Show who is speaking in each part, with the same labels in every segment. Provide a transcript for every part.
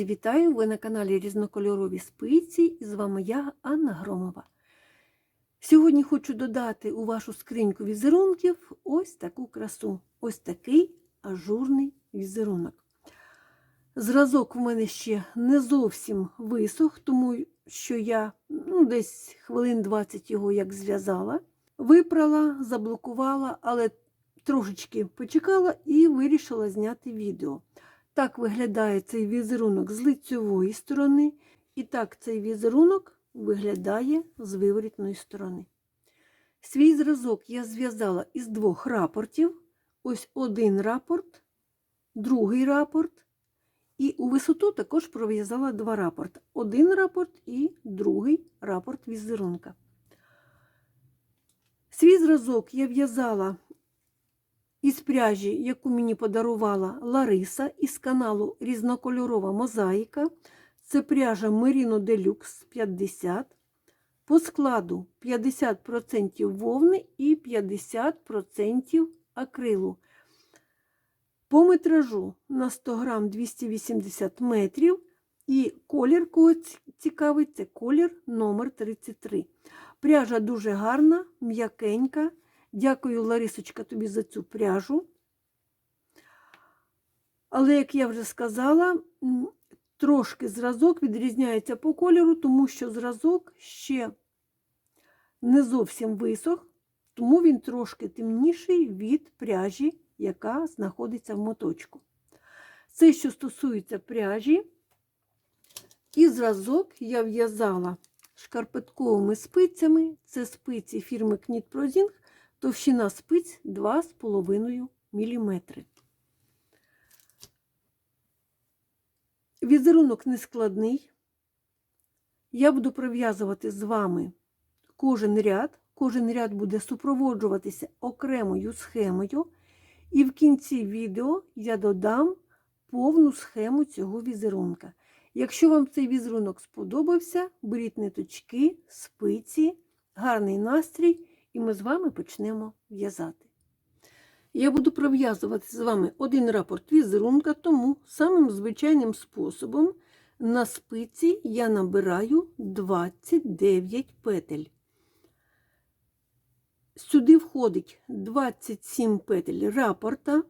Speaker 1: Друзі, вітаю! Ви на каналі Різнокольорові спиці і з вами я, Анна Громова. Сьогодні хочу додати у вашу скриньку візерунків ось таку красу, ось такий ажурний візерунок. Зразок в мене ще не зовсім висох, тому що я ну, десь хвилин 20 його як зв'язала, випрала, заблокувала, але трошечки почекала і вирішила зняти відео. Так виглядає цей візерунок з лицьової сторони, і так цей візерунок виглядає з виворітної сторони. Свій зразок я зв'язала із двох рапортів. Ось один рапорт, другий рапорт. І у висоту також пров'язала два рапорти. Один рапорт і другий рапорт візерунка. Свій зразок я в'язала із пряжі, яку мені подарувала Лариса із каналу Різнокольорова мозаїка. Це пряжа Merino Deluxe 50. По складу 50% вовни і 50% акрилу. По метражу на 100 грам 280 метрів. І колір, кого цікавить, це колір номер 33. Пряжа дуже гарна, м'якенька. Дякую, Ларисочка, тобі за цю пряжу. Але, як я вже сказала, трошки зразок відрізняється по кольору, тому що зразок ще не зовсім висох, тому він трошки темніший від пряжі, яка знаходиться в моточку. Це, що стосується пряжі, і зразок я в'язала шкарпетковими спицями. Це спиці фірми Knit Prozing, товщина спиць 2,5 мм. Візерунок нескладний. Я буду пров'язувати з вами кожен ряд. Кожен ряд буде супроводжуватися окремою схемою, і в кінці відео я додам повну схему цього візерунка. Якщо вам цей візерунок сподобався, беріть ниточки, спиці, гарний настрій, і ми з вами почнемо в'язати. Я буду пров'язувати з вами один рапорт візерунка, тому самим звичайним способом на спиці я набираю 29 петель. Сюди входить 27 петель рапорта.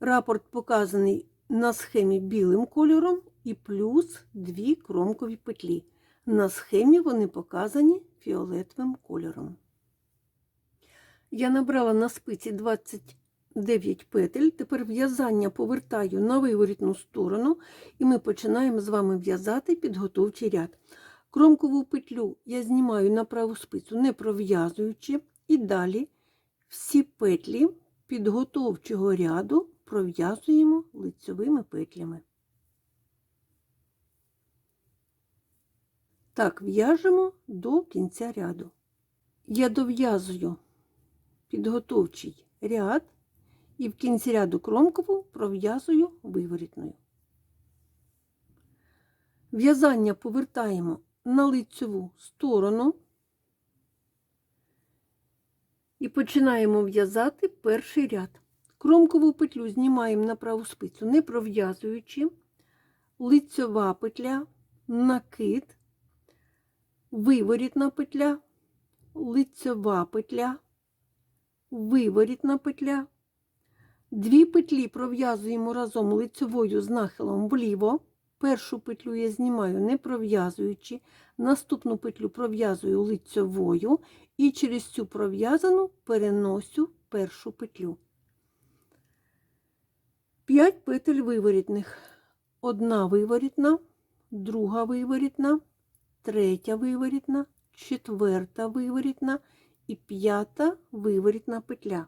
Speaker 1: Рапорт показаний на схемі білим кольором і плюс 2 кромкові петлі. На схемі вони показані фіолетовим кольором. Я набрала на спиці 29 петель, тепер в'язання повертаю на виворітну сторону, і ми починаємо з вами в'язати підготовчий ряд. Кромкову петлю я знімаю на праву спицю, не пров'язуючи, і далі всі петлі підготовчого ряду пров'язуємо лицьовими петлями. Так, в'яжемо до кінця ряду. Я дов'язую підготовчий ряд і в кінці ряду кромкову пров'язую виворітною. В'язання повертаємо на лицеву сторону і починаємо в'язати перший ряд. Кромкову петлю знімаємо на праву спицю, не пров'язуючи, лицьова петля, накид, виворітна петля, лицьова петля, виворітна петля. Дві петлі пров'язуємо разом лицевою з нахилом вліво. Першу петлю я знімаю не пров'язуючи, наступну петлю пров'язую лицевою і через цю пров'язану переносю першу петлю. 5 петель виворітних. Одна виворітна, друга виворітна, третя виворітна, четверта виворітна і п'ята виворітна петля.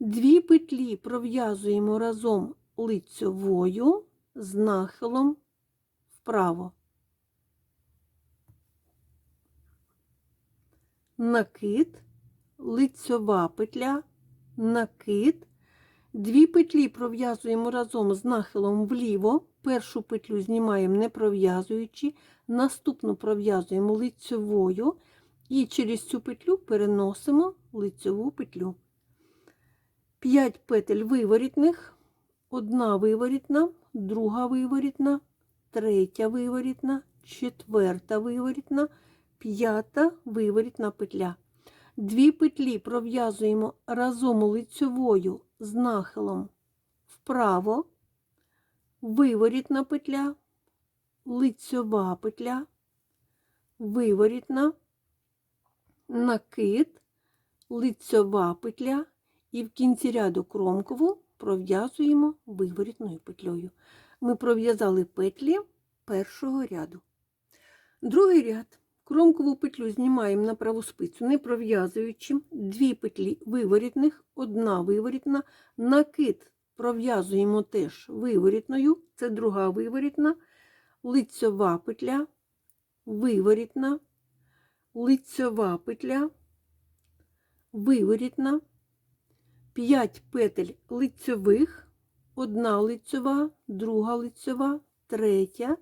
Speaker 1: Дві петлі пров'язуємо разом лицьовою з нахилом вправо. Накид, лицьова петля, накид. Дві петлі пров'язуємо разом з нахилом вліво. Першу петлю знімаємо не пров'язуючи, наступну пров'язуємо лицьовою і через цю петлю переносимо лицьову петлю. 5 петель виворітних, одна виворітна, друга виворітна, третя виворітна, четверта виворітна, п'ята виворітна петля. Дві петлі пров'язуємо разом лицьовою з нахилом вправо, виворітна петля, лицьова петля, виворітна, накид, лицьова петля і в кінці ряду кромкову пров'язуємо виворітною петлею. Ми пров'язали петлі першого ряду. Другий ряд. Кромкову петлю знімаємо на праву спицю, не пров'язуючи дві петлі виворітних, одна виворітна, накид пров'язуємо теж виворітною, це друга виворітна, лицьова петля, виворітна, лицьова петля, виворітна, 5 петель лицьових, одна лицьова, друга лицьова, третя,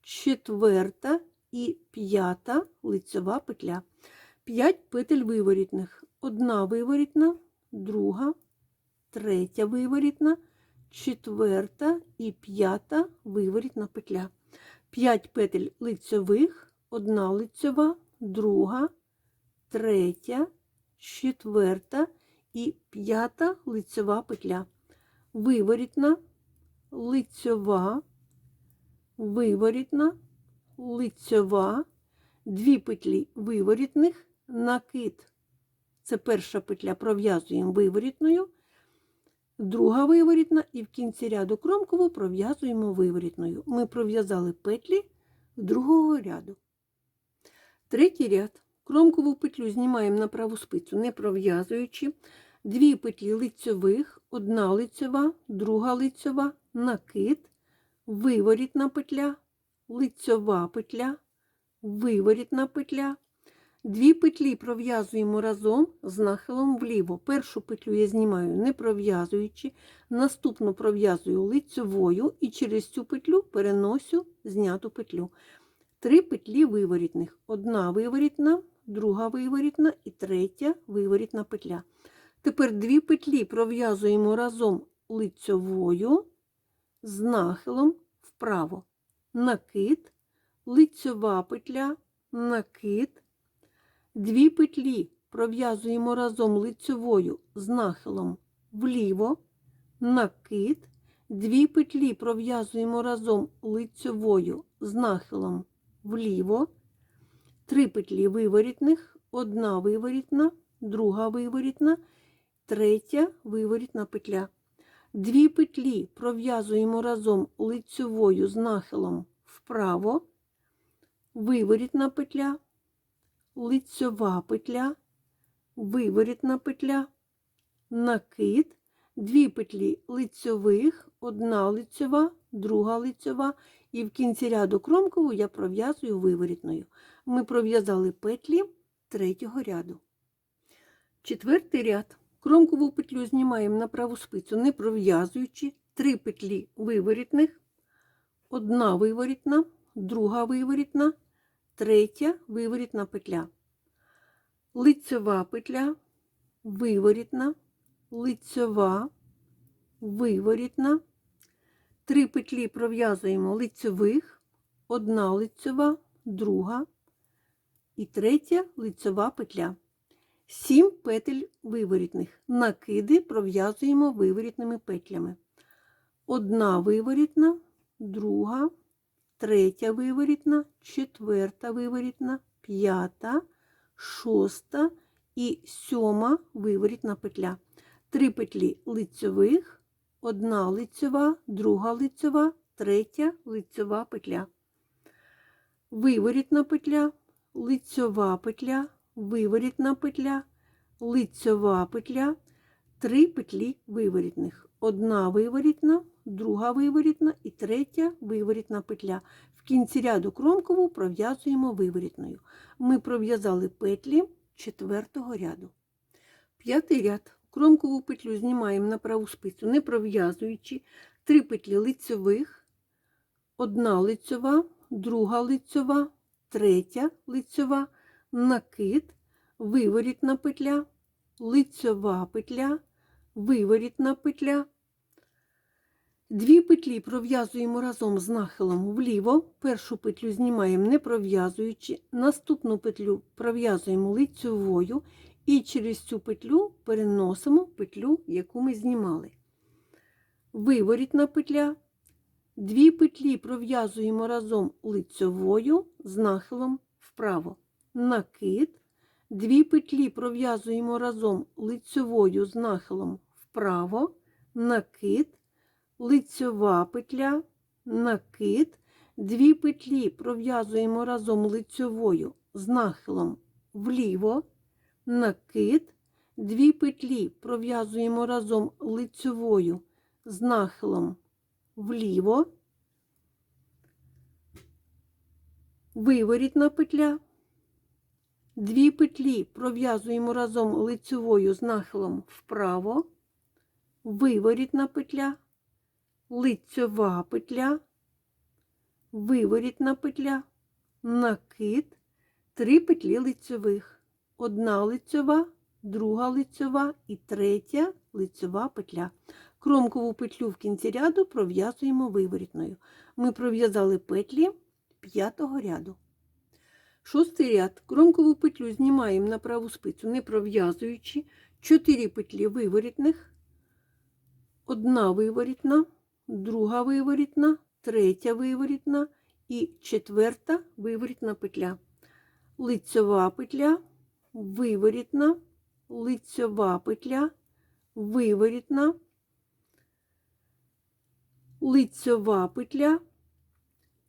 Speaker 1: четверта і п'ята лицьова петля. 5 петель виворітних, одна виворітна, друга, третя виворітна, четверта і п'ята виворітна петля. 5 петель лицьових, одна лицьова, друга, третя, четверта і п'ята лицьова петля. Виворітна, лицьова, виворітна, лицьова, дві петлі виворітних, накид. Це перша петля пров'язуємо виворітною, друга виворітна і в кінці ряду кромкову пров'язуємо виворітною. Ми пров'язали петлі другого ряду. Третій ряд. Кромкову петлю знімаємо на праву спицю, не пров'язуючи. Дві петлі лицьових, одна лицьова, друга лицьова, накид, виворітна петля, лицьова петля, виворітна петля. Дві петлі пров'язуємо разом з нахилом вліво. Першу петлю я знімаю не пров'язуючи, наступну пров'язую лицьовою і через цю петлю переносю зняту петлю. Три петлі виворітних. Одна виворітна, друга виворітна і третя виворітна петля. Тепер дві петлі пров'язуємо разом лицьовою з нахилом вправо. Накид, лицьова петля, накид. Дві петлі пров'язуємо разом лицьовою з нахилом вліво, накид. Дві петлі пров'язуємо разом лицьовою з нахилом вліво. Три петлі виворітних, одна виворітна, друга виворітна, третя виворітна петля. Дві петлі пров'язуємо разом лицьовою з нахилом вправо, виворітна петля, лицьова петля, виворітна петля, накид, дві петлі лицьових, одна лицьова, друга лицьова, і в кінці ряду кромкову я пров'язую виворітною. Ми пров'язали петлі третього ряду. Четвертий ряд. Кромкову петлю знімаємо на праву спицю, не пров'язуючи три петлі виворітних, одна виворітна, друга виворітна, третя виворітна петля. Лицьова петля, виворітна, лицьова, виворітна. Три петлі пров'язуємо лицьових, одна лицьова, друга і третя лицьова петля. Сім петель виворітних. Накиди пров'язуємо виворітними петлями. Одна виворітна, друга, третя виворітна, четверта виворітна, п'ята, шоста і сьома виворітна петля. Три петлі лицьових, одна лицьова, друга лицьова, третя лицьова петля. Виворітна петля, лицьова петля, виворітна петля, лицьова петля, три петлі виворітних. Одна виворітна, друга виворітна і третя виворітна петля. В кінці ряду кромкову пров'язуємо виворітною. Ми пров'язали петлі четвертого ряду. П'ятий ряд. Кромкову петлю знімаємо на праву спицю, не пров'язуючи три петлі лицьових, одна лицьова, друга лицьова, третя лицьова, накид, виворітна петля, лицьова петля, виворітна петля. Дві петлі пров'язуємо разом з нахилом вліво. Першу петлю знімаємо не пров'язуючи, наступну петлю пров'язуємо лицьовою і через цю петлю переносимо петлю, яку ми знімали. Виворітна петля. Дві петлі пров'язуємо разом лицьовою з нахилом вправо. Накид. Дві петлі пров'язуємо разом лицьовою з нахилом вправо. Накид лицьова петля, накид, дві петлі пров'язуємо разом лицьовою з нахилом вліво, накид, дві петлі пров'язуємо разом лицьовою з нахилом вліво, виворітна петля, дві петлі пров'язуємо разом лицьовою з нахилом вправо, виворітна петля. Лицьова петля, виворітна петля, накид, три петлі лицьових, одна лицьова, друга лицьова і третя лицьова петля. Кромкову петлю в кінці ряду пров'язуємо виворітною. Ми пров'язали петлі п'ятого ряду. Шостий ряд. Кромкову петлю знімаємо на праву спицю, не пров'язуючи 4 петлі виворітних, одна виворітна, друга виворітна, третя виворітна і четверта виворітна петля. Лицьова петля, виворітна, лицьова петля, виворітна, лицьова петля.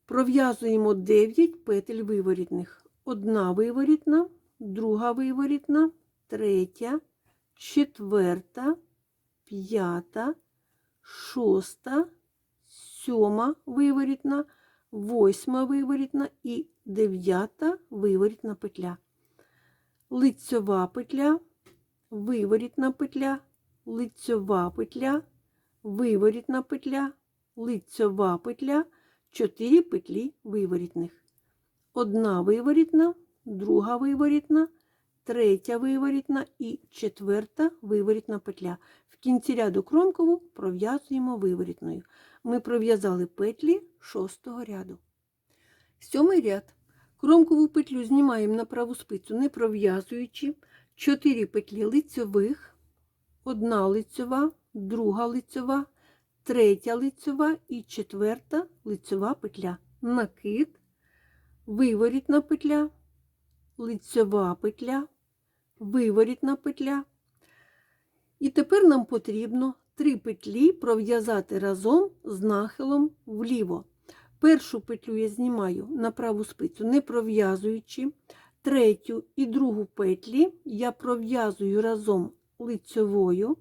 Speaker 1: Пров'язуємо 9 петель виворітних. Одна виворітна, друга виворітна, третя, четверта, п'ята, шоста, сьома виворітна, восьма виворітна і дев'ята виворітна петля. Лицьова петля, виворітна петля, лицьова петля, виворітна петля, лицьова петля, 4 петлі виворітних. Одна виворітна, друга виворітна, третя виворітна і четверта виворітна петля. В кінці ряду кромкову пров'язуємо виворітною. Ми пров'язали петлі шостого ряду. Сьомий ряд. Кромкову петлю знімаємо на праву спицю, не пров'язуючи 4 петлі лицьових, одна лицьова, друга лицьова, третя лицьова і четверта лицьова петля. Накид, виворітна петля, лицьова петля, виворітна петля. І тепер нам потрібно три петлі пров'язати разом з нахилом вліво. Першу петлю я знімаю на праву спицю, не пров'язуючи. Третю і другу петлі я пров'язую разом лицьовою.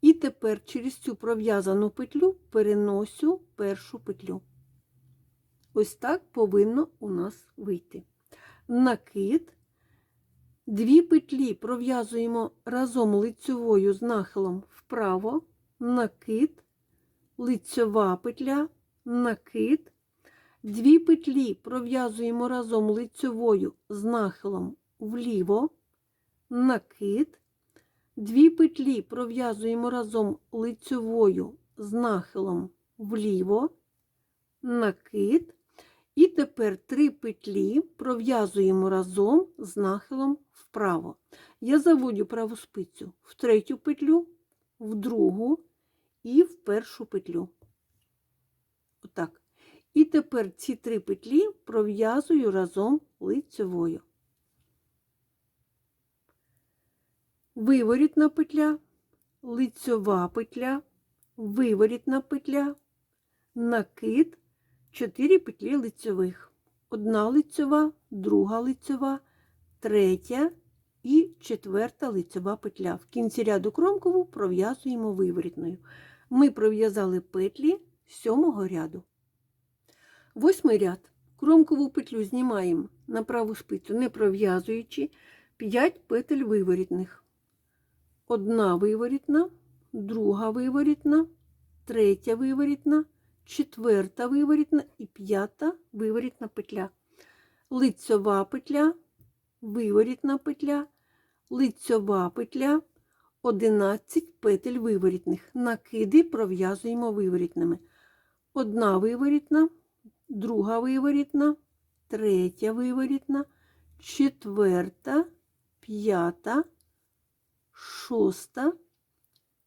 Speaker 1: І тепер через цю пров'язану петлю переносю першу петлю. Ось так повинно у нас вийти. Накид, дві петлі пров'язуємо разом лицьовою з нахилом вправо, накид, лицьова петля, накид, дві петлі пров'язуємо разом лицьовою з нахилом вліво, накид, дві петлі пров'язуємо разом лицьовою з нахилом вліво, накид, і тепер три петлі пров'язуємо разом з нахилом вправо. Я заводю праву спицю в третю петлю, в другу і в першу петлю. Отак. І тепер ці три петлі пров'язую разом лицьовою. Виворітна петля, лицьова петля, виворітна петля, накид, 4 петлі лицьових. Одна лицьова, друга лицьова, третя і четверта лицьова петля. В кінці ряду кромкову пров'язуємо виворітною. Ми пров'язали петлі сьомого ряду. Восьмий ряд. Кромкову петлю знімаємо на праву спицю, не пров'язуючи 5 петель виворітних. Одна виворітна, друга виворітна, третя виворітна, четверта виворітна і п'ята виворітна петля. Лицьова петля, виворітна петля, лицьова петля, 11 петель виворітних. Накиди пров'язуємо виворітними. Одна виворітна, друга виворітна, третя виворітна, четверта, п'ята, шоста,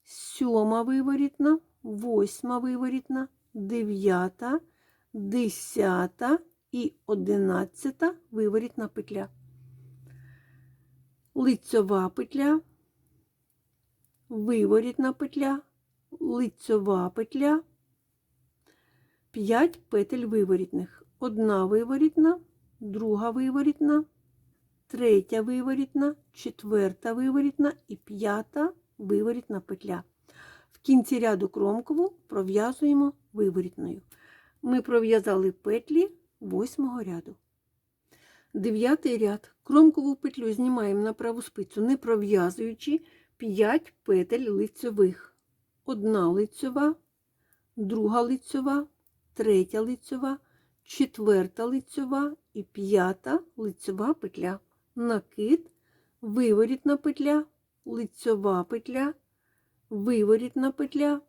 Speaker 1: сьома виворітна, восьма виворітна, дев'ята, десята і одинадцята виворітна петля. Лицьова петля, виворітна петля, лицьова петля, 5 петель виворітних. Одна виворітна, друга виворітна, третя виворітна, четверта виворітна і п'ята виворітна петля. В кінці ряду кромкову пров'язуємо виворітною. Ми пров'язали петлі восьмого ряду. Дев'ятий ряд. Кромкову петлю знімаємо на праву спицю, не пров'язуючи 5 петель лицьових. Одна лицьова, друга лицьова, третя лицьова, четверта лицьова і п'ята лицьова петля. Накид, виворітна петля, лицьова петля, виворітна петля.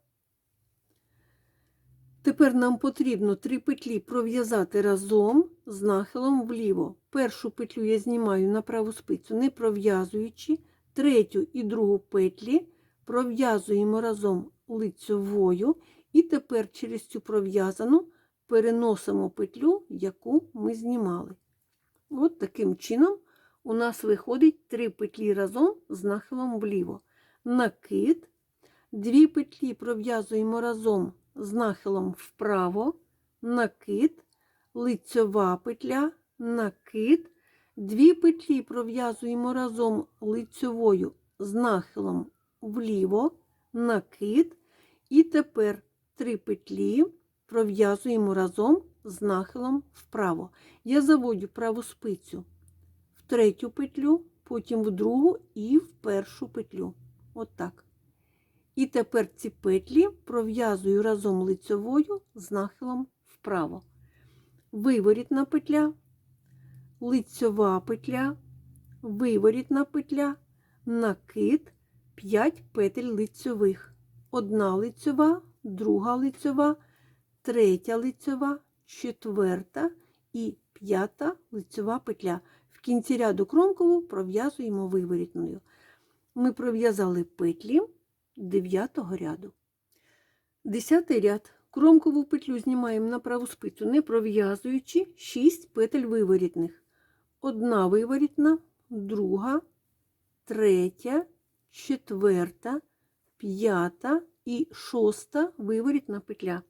Speaker 1: Тепер нам потрібно три петлі пров'язати разом з нахилом вліво. Першу петлю я знімаю на праву спицю, не пров'язуючи, третю і другу петлі пров'язуємо разом лицьовою, і тепер через цю пров'язану переносимо петлю, яку ми знімали. От таким чином у нас виходить три петлі разом з нахилом вліво. Накид, дві петлі пров'язуємо разом з нахилом вправо, накид, лицьова петля, накид, дві петлі пров'язуємо разом лицьовою з нахилом вліво, накид, і тепер три петлі пров'язуємо разом з нахилом вправо. Я заводю праву спицю в третю петлю, потім в другу і в першу петлю. От так. І тепер ці петлі пров'язую разом лицьовою з нахилом вправо. Виворітна петля, лицьова петля, виворітна петля, накид, 5 петель лицьових. Одна лицьова, друга лицьова, третя лицьова, четверта і п'ята лицьова петля. В кінці ряду кромкову пров'язуємо виворітною. Ми пров'язали петлі 9 ряду. 10 ряд. Кромкову петлю знімаємо на праву спицю, не пров'язуючи 6 петель виворітних. Одна виворітна, друга, третя, четверта, п'ята і шоста виворітна петля.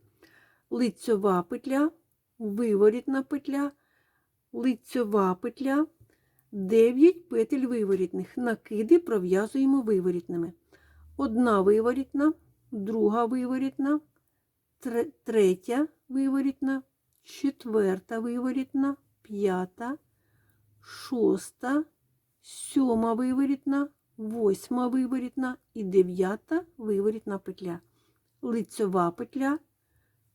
Speaker 1: Лицьова петля, виворітна петля, лицьова петля, 9 петель виворітних. Накиди пров'язуємо виворітними. Одна виворітна, друга виворітна, третя виворітна, четверта виворітна, п'ята, шоста, сьома виворітна, восьма виворітна і дев'ята виворітна петля. Лицьова петля,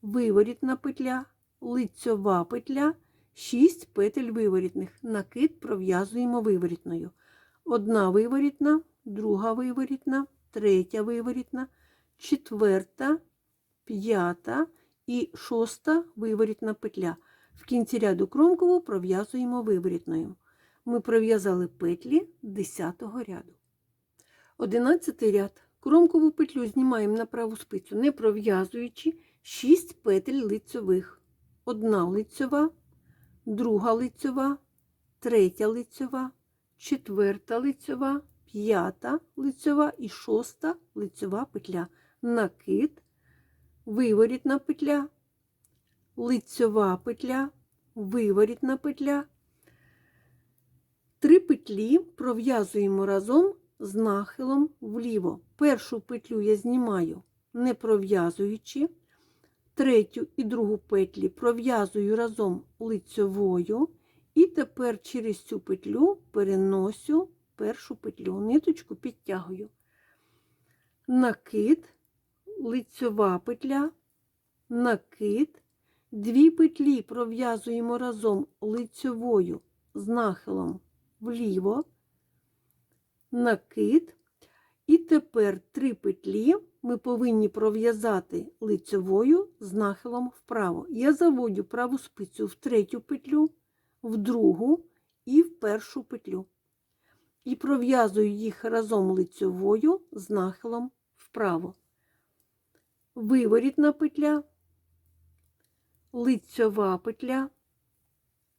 Speaker 1: виворітна петля, лицьова петля, 6 петель виворітних. Накид пров'язуємо виворітною. Одна виворітна, друга виворітна, третя виворітна, четверта, п'ята і шоста виворітна петля. В кінці ряду кромкову пров'язуємо виворітною. Ми пров'язали петлі 10 ряду. 11 ряд. Кромкову петлю знімаємо на праву спицю, не пров'язуючи 6 петель лицьових. Одна лицьова, друга лицьова, третя лицьова, четверта лицьова, п'ята лицьова і шоста лицьова петля. Накид, виворітна петля, лицьова петля, виворітна петля. Три петлі пров'язуємо разом з нахилом вліво. Першу петлю я знімаю, не пров'язуючи. Третю і другу петлі пров'язую разом лицьовою. І тепер через цю петлю переносю першу петлю, ниточку підтягую. Накид, лицьова петля, накид. Дві петлі пров'язуємо разом лицьовою з нахилом вліво, накид. І тепер три петлі ми повинні пров'язати лицьовою з нахилом вправо. Я заводю праву спицю в третю петлю, в другу і в першу петлю. І пров'язую їх разом лицьовою з нахилом вправо. Виворітна петля, лицьова петля,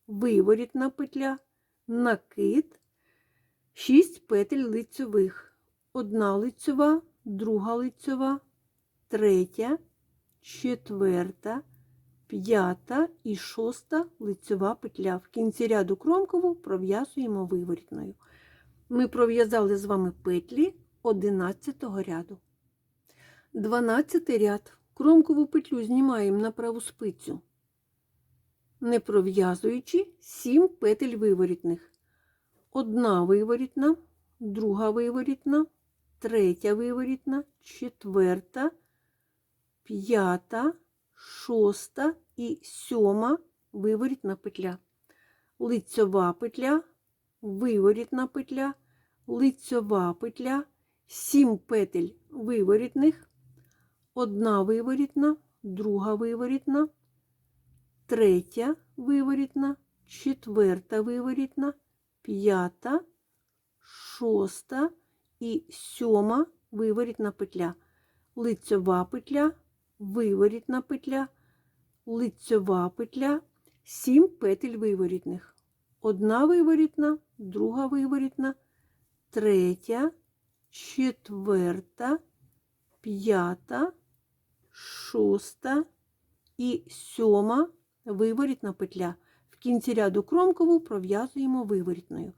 Speaker 1: виворітна петля, накид, 6 петель лицьових. Одна лицьова, друга лицьова, третя, четверта, п'ята і шоста лицьова петля. В кінці ряду кромкову пров'язуємо виворітною. Ми пров'язали з вами петлі 11 ряду. 12 ряд. Кромкову петлю знімаємо на праву спицю, не пров'язуючи 7 петель виворітних. Одна виворітна, друга виворітна, третя виворітна, четверта, п'ята, шоста і сьома виворітна петля. Лицьова петля, виворітна петля, лицьова петля, 7 петель виворітних, одна виворітна, друга виворітна, третя виворітна, четверта виворітна, п'ята, шоста і сьома виворітна петля, лицьова петля, виворітна петля, лицьова петля, 7 петель виворітних. Одна виворітна, друга виворітна, третя, четверта, п'ята, шоста і сьома виворітна петля. В кінці ряду кромкову пров'язуємо виворітною.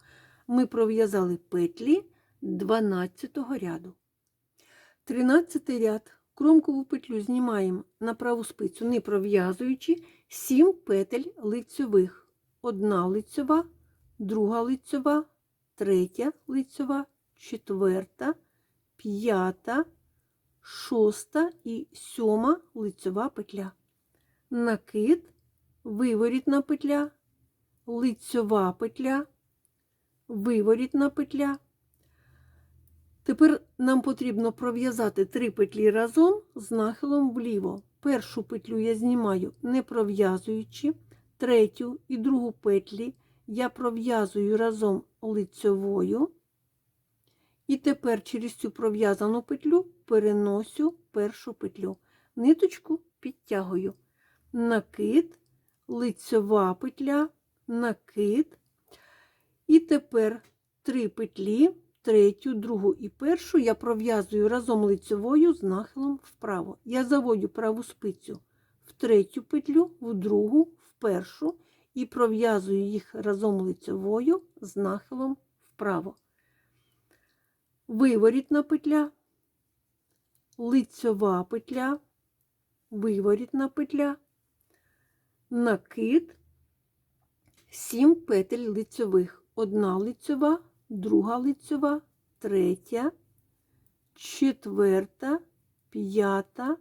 Speaker 1: Ми пров'язали петлі 12 ряду. 13 ряд. Кромкову петлю знімаємо на праву спицю, не пров'язуючи 7 петель лицьових. Одна лицьова, друга лицьова, третя лицьова, четверта, п'ята, шоста і сьома лицьова петля. Накид, виворітна петля, лицьова петля, виворітна петля. Тепер нам потрібно пров'язати три петлі разом з нахилом вліво. Першу петлю я знімаю не пров'язуючи, третю і другу петлі я пров'язую разом лицьовою. І тепер через цю пров'язану петлю переносю першу петлю. Ниточку підтягую. Накид, лицьова петля, накид. І тепер три петлі, третю, другу і першу я пров'язую разом лицьовою з нахилом вправо. Я заводю праву спицю в третю петлю, в другу, в першу і пров'язую їх разом лицьовою з нахилом вправо. Виворітна петля, лицьова петля, виворітна петля, накид, 7 петель лицьових. Одна лицьова, друга лицьова, третя, четверта, п'ята,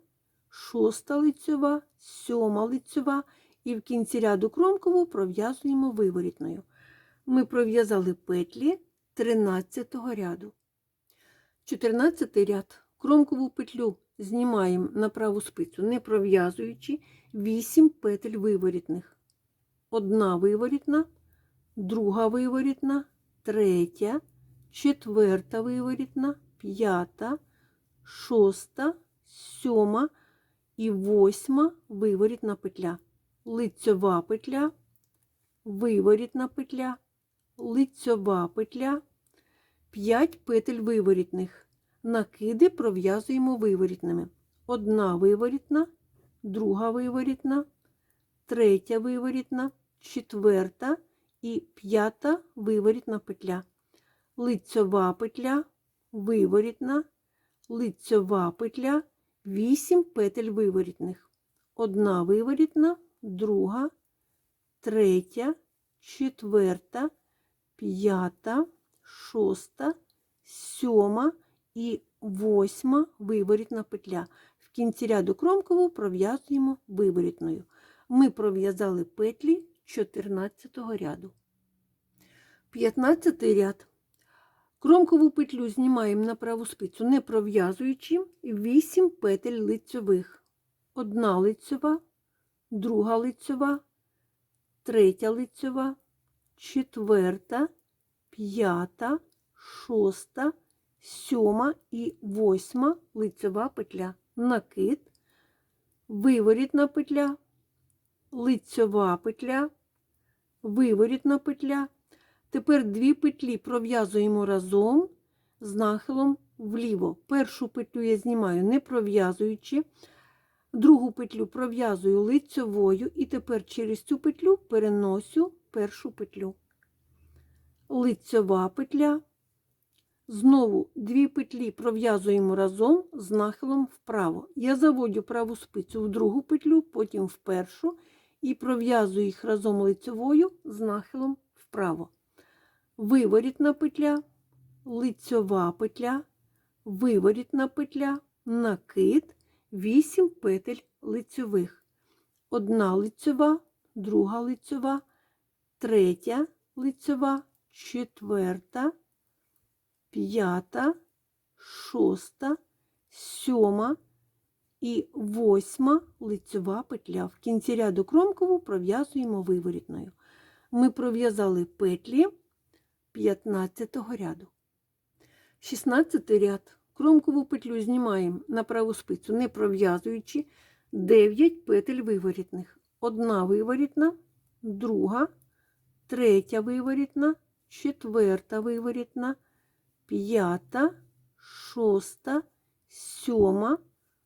Speaker 1: шоста лицьова, сьома лицьова і в кінці ряду кромкову пров'язуємо виворітною. Ми пров'язали петлі 13 ряду. 14 ряд. Кромкову петлю знімаємо на праву спицю, не пров'язуючи 8 петель виворітних. Одна виворітна, друга виворітна, третя, четверта виворітна, п'ята, шоста, сьома і восьма виворітна петля. Лицьова петля, виворітна петля, лицьова петля. 5 петель виворітних. Накиди пров'язуємо виворітними. Одна виворітна, друга виворітна, третя виворітна, четверта і п'ята виворітна петля. Лицьова петля, виворітна, лицьова петля, 8 петель виворітних. Одна виворітна, друга, третя, четверта, п'ята шоста, сьома і восьма виворітна петля. В кінці ряду кромкову пров'язуємо виворітною. Ми пров'язали петлі 14 ряду. 15 ряд. Кромкову петлю знімаємо на праву спицю, не пров'язуючи 8 петель лицьових. Одна лицьова, друга лицьова, третя лицьова, четверта, п'ята, шоста, сьома і восьма лицьова петля. Накид, виворітна петля, лицьова петля, виворітна петля. Тепер дві петлі пров'язуємо разом з нахилом вліво. Першу петлю я знімаю не пров'язуючи, другу петлю пров'язую лицьовою і тепер через цю петлю переносю першу петлю. Лицьова петля. Знову дві петлі пров'язуємо разом з нахилом вправо. Я заводю праву спицю в другу петлю, потім в першу і пров'язую їх разом лицьовою з нахилом вправо. Виворітна петля, лицьова петля, виворітна петля, накид, 8 петель лицьових. Одна лицьова, друга лицьова, третя лицьова, четверта, п'ята, шоста, сьома і восьма лицьова петля. В кінці ряду кромкову пров'язуємо виворітною. Ми пров'язали петлі 15 ряду. 16 ряд. Кромкову петлю знімаємо на праву спицю, не пров'язуючи 9 петель виворітних. Одна виворітна, друга, третя виворітна, четверта виворітна, п'ята, шоста, сьома,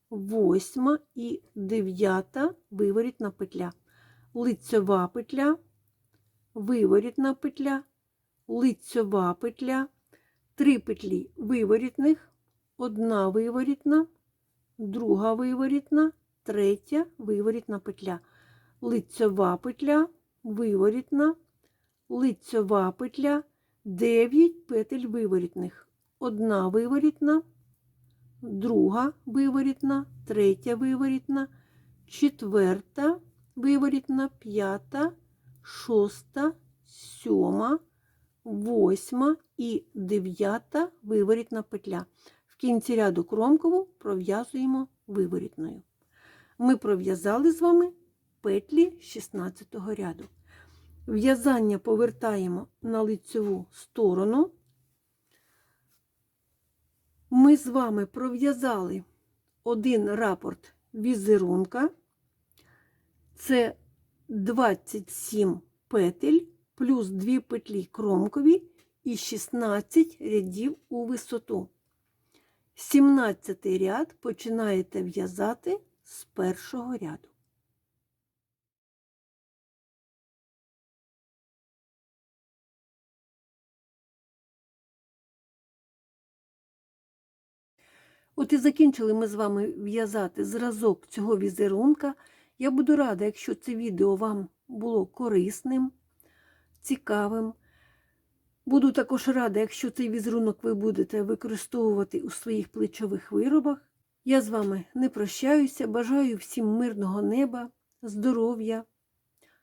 Speaker 1: восьма і дев'ята виворітна петля. Лицьова петля, виворітна петля, лицьова петля, три петлі виворітних, одна виворітна, друга виворітна, третя виворітна петля, лицьова петля, виворітна, лицьова петля, 9 петель виворітних, одна виворітна, друга виворітна, третя виворітна, четверта виворітна, п'ята, шоста, сьома, восьма і дев'ята виворітна петля. В кінці ряду кромкову пров'язуємо виворітною. Ми пров'язали з вами петлі 16 ряду. В'язання повертаємо на лицеву сторону. Ми з вами пров'язали один рапорт візерунка. Це 27 петель плюс 2 петлі кромкові і 16 рядів у висоту. 17 ряд починаєте в'язати з першого ряду. От і закінчили ми з вами в'язати зразок цього візерунка. Я буду рада, якщо це відео вам було корисним, цікавим. Буду також рада, якщо цей візерунок ви будете використовувати у своїх плечових виробах. Я з вами не прощаюся, бажаю всім мирного неба, здоров'я,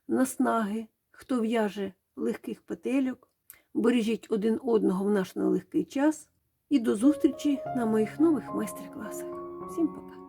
Speaker 1: наснаги, хто в'яже легких петельок. Бережіть один одного в наш нелегкий час. І до зустрічі на моїх нових майстер-класах. Всім пока!